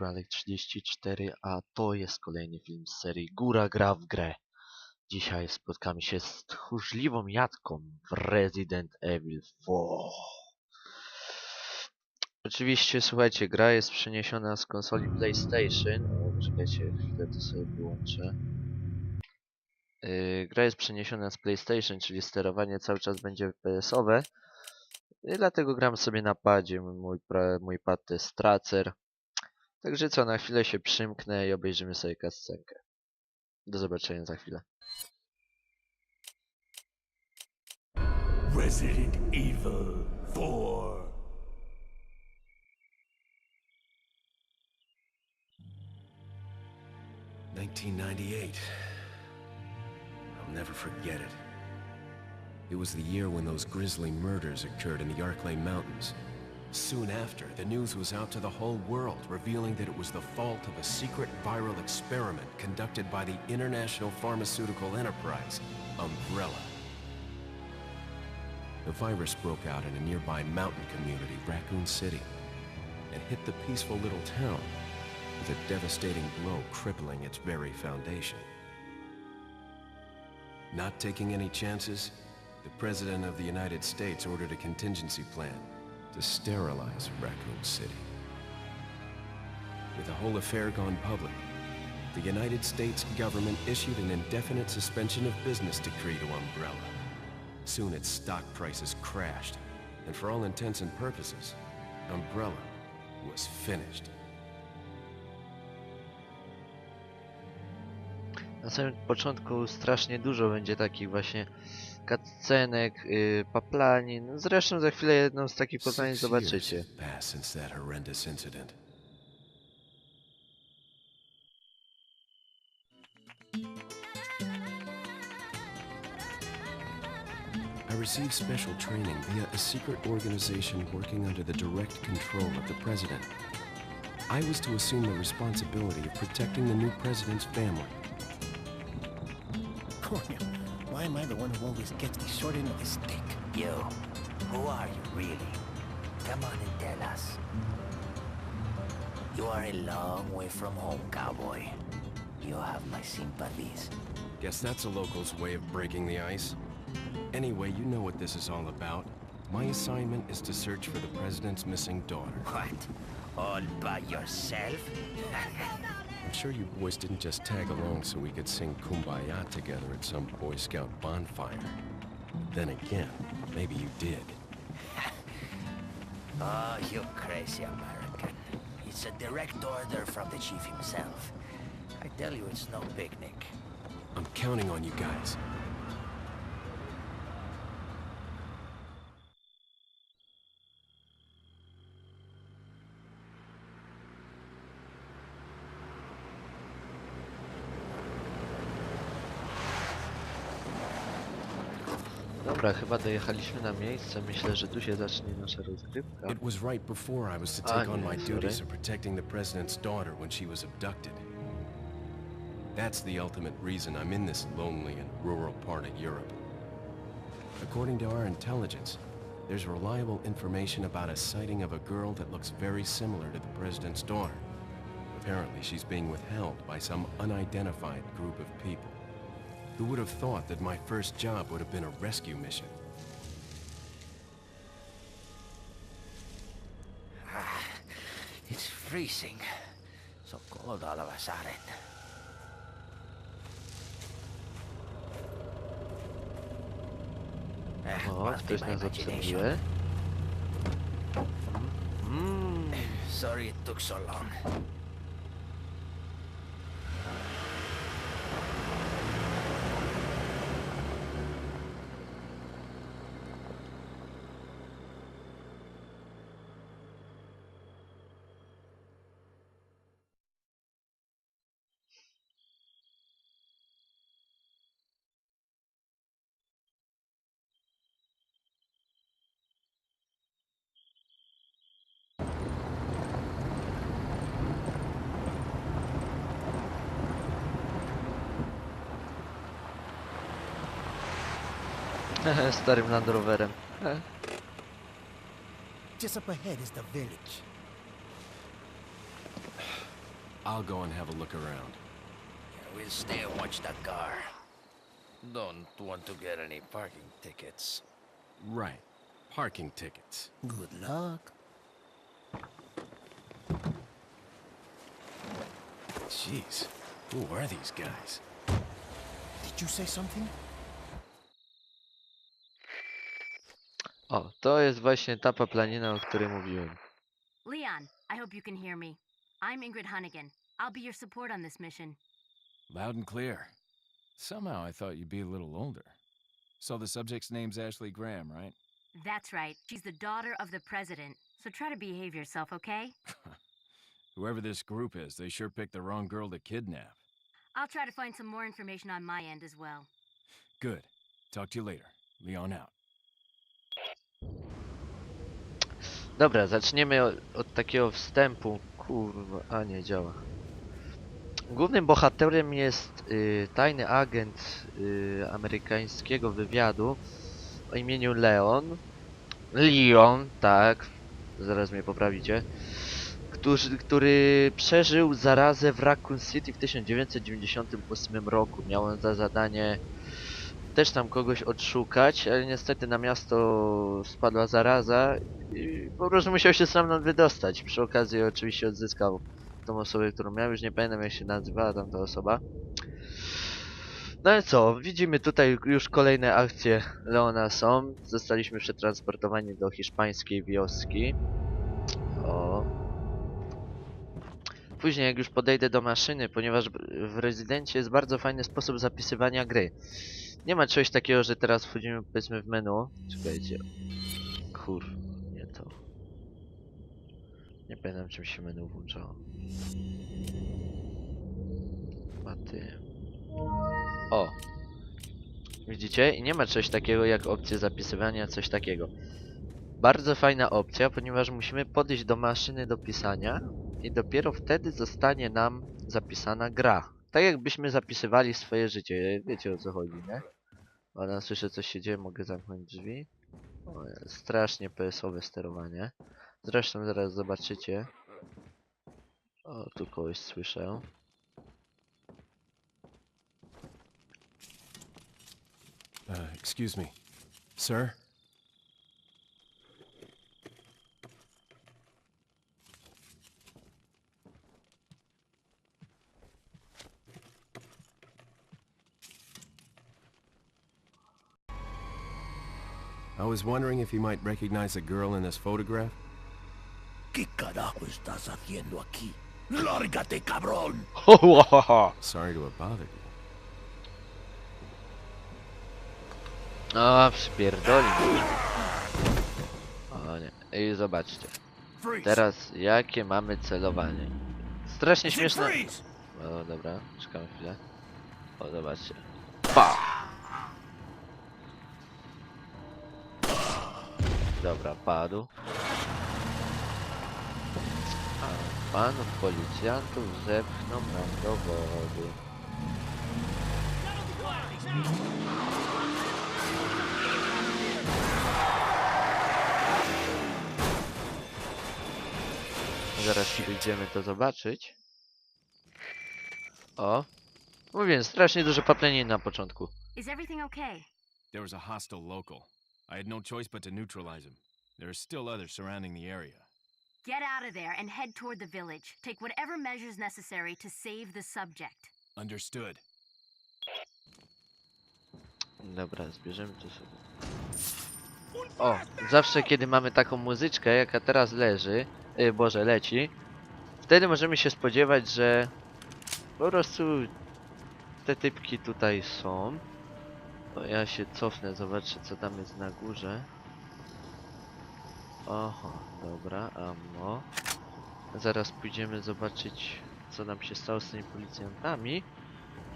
strony Góralek34, a to jest kolejny film z serii Góra gra w grę. Dzisiaj spotkamy się z tchórzliwą jatką w Resident Evil 4. Oczywiście, słuchajcie, gra jest przeniesiona z konsoli PlayStation. O, czekajcie, chwilę to sobie wyłączę. Yy, gra jest przeniesiona z PlayStation, czyli sterowanie cały czas będzie PS-owe. I dlatego gram sobie na padzie. Mój, mój pad to jest Tracer. Także co, na chwilę się przymknę i obejrzymy sobie kascenkę. Do zobaczenia za chwilę. Resident Evil 4. Nineteen ninety-eight. I'll never forget it. It was the year when those grisly murders occurred in the Arklay Mountains. Soon after, the news was out to the whole world, revealing that it was the fault of a secret viral experiment conducted by the international pharmaceutical enterprise, Umbrella. The virus broke out in a nearby mountain community, Raccoon City, and hit the peaceful little town with a devastating blow crippling its very foundation. Not taking any chances, the President of the United States ordered a contingency plan to sterilize Raccoon City. With the whole affair gone public, the United States government issued an indefinite suspension of business decree to Umbrella. Soon its stock prices crashed, and for all intents and purposes, Umbrella was finished. Na samym początku strasznie dużo będzie takich właśnie cutscenek, yy, paplanin. Zresztą za chwilę jedną z takich years zobaczycie. I received special training via a secret organization working under the direct control of the president. I was to assume the responsibility of protecting the new president's family. Coño, why am I the one who always gets the short end of the stick? You, who are you really? Come on and tell us. You are a long way from home, cowboy. You have my sympathies. Guess that's a local's way of breaking the ice. Anyway, you know what this is all about. My assignment is to search for the president's missing daughter. What? All by yourself? I'm sure you boys didn't just tag along so we could sing Kumbaya together at some Boy Scout bonfire. Then again, maybe you did. Oh, you crazy American. It's a direct order from the chief himself. I tell you, it's no picnic. I'm counting on you guys. Dobra, chyba dojechaliśmy na miejsce. Myślę, że tu się zacznie nasza rozgrywka. It was right before I was to take on my duties sorry. of protecting the president's daughter when she was abducted. That's the ultimate reason I'm in this lonely and rural part of Europe. According to our intelligence, there's reliable information about a sighting of a girl that looks very similar to the president's daughter. Apparently, she's being withheld by some unidentified group of people. Who would have thought that my first job would have been a rescue mission? It's freezing. So cold all of a sudden. O, must be ktoś my nas imagination. obserwuje. Mm, Sorry it took so long. starym Land Roverem. Just up ahead is the village. I'll go and have a look around. We'll stay and watch that car. Don't want to get any parking tickets. Right. Parking tickets. Good luck. Jeez. Who are these guys? Did you say something? O, to jest właśnie ta paplanina, o której mówiłem. Leon, I hope you can hear me. I'm Ingrid Hunnigan. I'll be your support on this mission. Loud and clear. Somehow I thought you'd be a little older. So the subject's name's Ashley Graham, right? That's right. She's the daughter of the president. So try to behave yourself, okay? Whoever this group is, they sure picked the wrong girl to kidnap. I'll try to find some more information on my end as well. Good. Talk to you later. Leon out. Dobra, zaczniemy od, takiego wstępu. Kurwa, a nie działa. Głównym bohaterem jest y, tajny agent y, amerykańskiego wywiadu o imieniu Leon. Leon, tak, zaraz mnie poprawicie. Którzy, który przeżył zarazę w Raccoon City w 1998 roku. Miał on za zadanie też tam kogoś odszukać, ale niestety na miasto spadła zaraza i po prostu musiał się stamtąd wydostać. Przy okazji oczywiście odzyskał tą osobę, którą miał, już nie pamiętam jak się nazywała tamta osoba. No i co, widzimy tutaj już kolejne akcje Leona są. Zostaliśmy przetransportowani do hiszpańskiej wioski. O. Później jak już podejdę do maszyny, ponieważ w rezydencie jest bardzo fajny sposób zapisywania gry. Nie ma czegoś takiego, że teraz wchodzimy powiedzmy w menu. Czekajcie. Kur... nie to. Nie pamiętam czym się menu włączało. A ty. O! Widzicie? I nie ma czegoś takiego jak opcja zapisywania, coś takiego. Bardzo fajna opcja, ponieważ musimy podejść do maszyny do pisania i dopiero wtedy zostanie nam zapisana gra. Tak jakbyśmy zapisywali swoje życie, wiecie o co chodzi, nie? Ona słyszę coś się dzieje, mogę zamknąć drzwi. O, strasznie PS-owe sterowanie. Zresztą zaraz zobaczycie. O, tu kogoś słyszę. Uh, excuse me. Sir? I was wondering if you might recognize the girl in this photograph. ¿Qué carajo estás haciendo aquí? ¡Lárgate, cabrón! Sorry to have bothered you. O, przypierdoli mnie. O nie. I zobaczcie. Teraz jakie mamy celowanie. Strasznie śmieszne. O, dobra, czekam chwilę. O, zobaczcie. Pa! Dobra, padł. A panów policjantów zepchną nam do wody. Zaraz wyjdziemy to zobaczyć. O. Mówię, strasznie dużo papleniny na początku. Is everything okay? There was a hostile local. I had no choice but to neutralize him. There are still others surrounding the area. Get out of there and head toward the village. Take whatever measures necessary to save the subject. Understood. Dobra, zbierzemy to sobie. O, zawsze kiedy mamy taką muzyczkę, jaka teraz leży, y, Boże, leci, wtedy możemy się spodziewać, że po prostu te typki tutaj są. O, ja się cofnę, zobaczę co tam jest na górze. Oho, dobra, ammo. Zaraz pójdziemy zobaczyć, co nam się stało z tymi policjantami.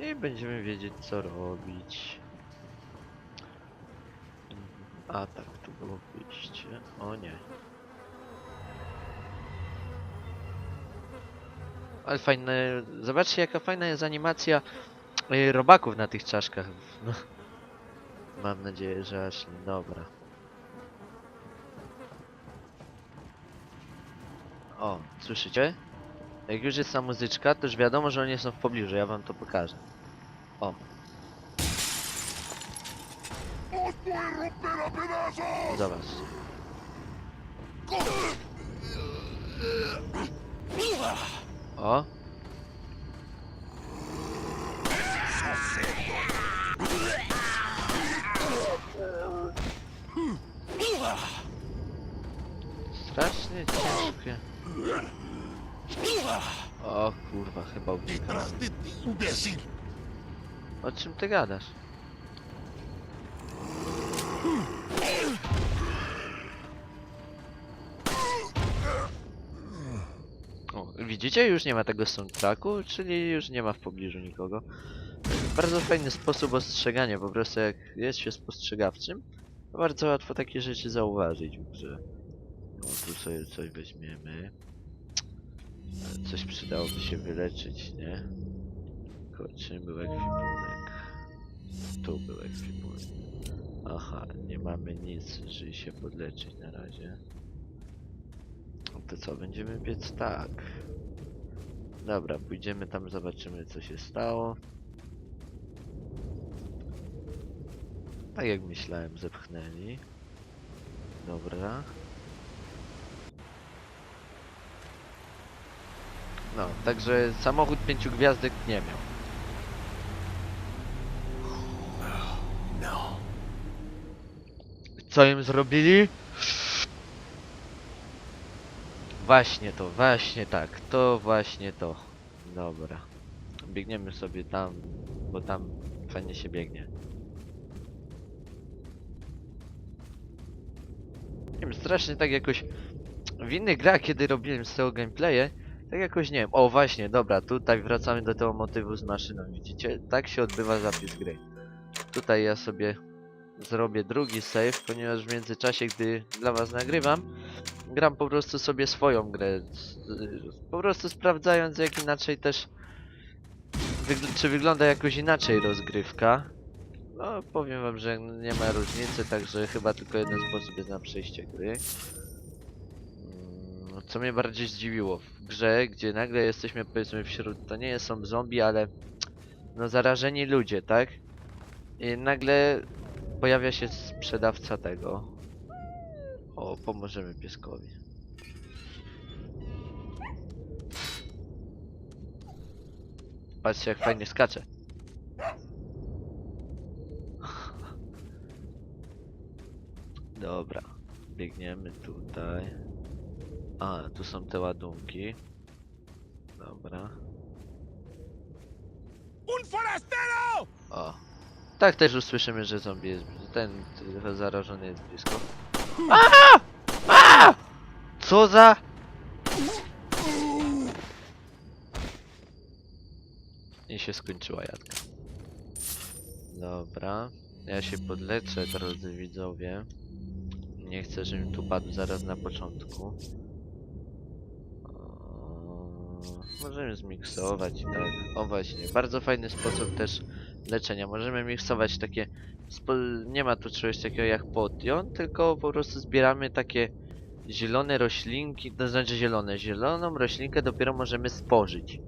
I będziemy wiedzieć, co robić. A tak, tu było wyjście. O nie. Ale fajne. Zobaczcie jaka fajna jest animacja y, robaków na tych czaszkach. No. Mam nadzieję, że aż nie. Dobra. O, słyszycie? Jak już jest ta muzyczka, to już wiadomo, że oni są w pobliżu, ja wam to pokażę. O. Zobacz. O. Strasznie ciężkie. O kurwa, chyba uciekałem. O czym ty gadasz? O, widzicie? Już nie ma tego soundtracku, czyli już nie ma w pobliżu nikogo. Bardzo fajny sposób ostrzegania, po prostu jak jest się spostrzegawczym, to bardzo łatwo takie rzeczy zauważyć w grze. No tu sobie coś weźmiemy. Coś przydałoby się wyleczyć, nie? Czym był ekwipunek? Tu był ekwipunek. Aha, nie mamy nic, żeby się podleczyć na razie. No to co, będziemy biec tak. Dobra, pójdziemy tam, zobaczymy co się stało. Tak jak myślałem, zepchnęli. Dobra. No, także samochód pięciu gwiazdek nie miał. No. Co im zrobili? Właśnie to, właśnie tak, to właśnie to. Dobra. Biegniemy sobie tam, bo tam fajnie się biegnie. Wiem, strasznie tak jakoś w innych grach, kiedy robiłem z tego gameplaye, tak jakoś nie wiem. O właśnie, dobra, tutaj wracamy do tego motywu z maszyną, widzicie? Tak się odbywa zapis gry. Tutaj ja sobie zrobię drugi save, ponieważ w międzyczasie, gdy dla was nagrywam, gram po prostu sobie swoją grę. Po prostu sprawdzając jak inaczej też wygl czy wygląda jakoś inaczej rozgrywka. No powiem wam, że nie ma różnicy, także chyba tylko jeden sposób jest na przejście gry. Mm, Co mnie bardziej zdziwiło w grze, gdzie nagle jesteśmy powiedzmy wśród, to nie są zombie, ale no zarażeni ludzie, tak? I nagle pojawia się sprzedawca tego. O, pomożemy pieskowi. Patrzcie jak fajnie skacze. Dobra, biegniemy tutaj. A, tu są te ładunki. Dobra. Un forastero! O. Tak też usłyszymy, że zombie jest. Ten zarażony jest blisko. A! A! Co za. I się skończyła jadka. Dobra. Ja się podleczę, drodzy widzowie. Nie chcę, żebym tu padł zaraz na początku. Możemy zmiksować tak. O właśnie, bardzo fajny sposób też leczenia. Możemy miksować takie. Nie ma tu czegoś takiego jak potion, tylko po prostu zbieramy takie zielone roślinki, to znaczy zielone. Zieloną roślinkę dopiero możemy spożyć.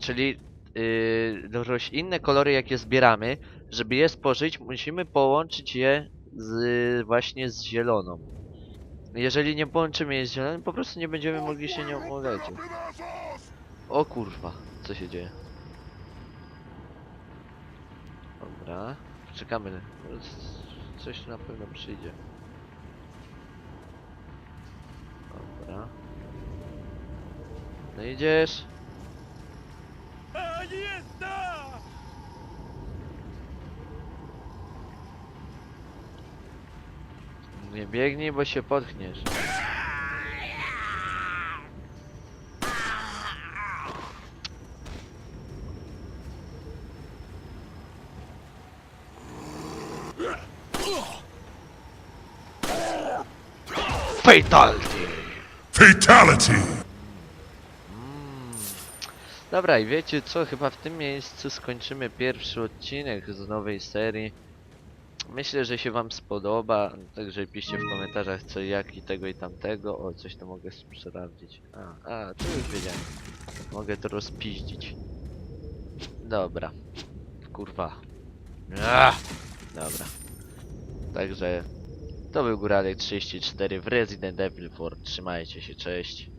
Czyli yy, inne kolory jakie zbieramy, żeby je spożyć, musimy połączyć je z właśnie z zieloną. Jeżeli nie połączymy je z zieloną, po prostu nie będziemy mogli się nią leczyć. O kurwa, co się dzieje? Dobra, czekamy. Coś na pewno przyjdzie. Dobra. No idziesz? Allí está! Nie biegnij, bo się potkniesz. Fatality! Fatality! Dobra, i wiecie co? Chyba w tym miejscu skończymy pierwszy odcinek z nowej serii. Myślę, że się wam spodoba, także piszcie w komentarzach co, jak i tego i tamtego. O, coś to mogę sprawdzić. A, a, to już wiedziałem. Mogę to rozpiździć. Dobra. Kurwa. Ach, dobra. Także to był Góralek 34 w Resident Evil 4. Trzymajcie się, cześć.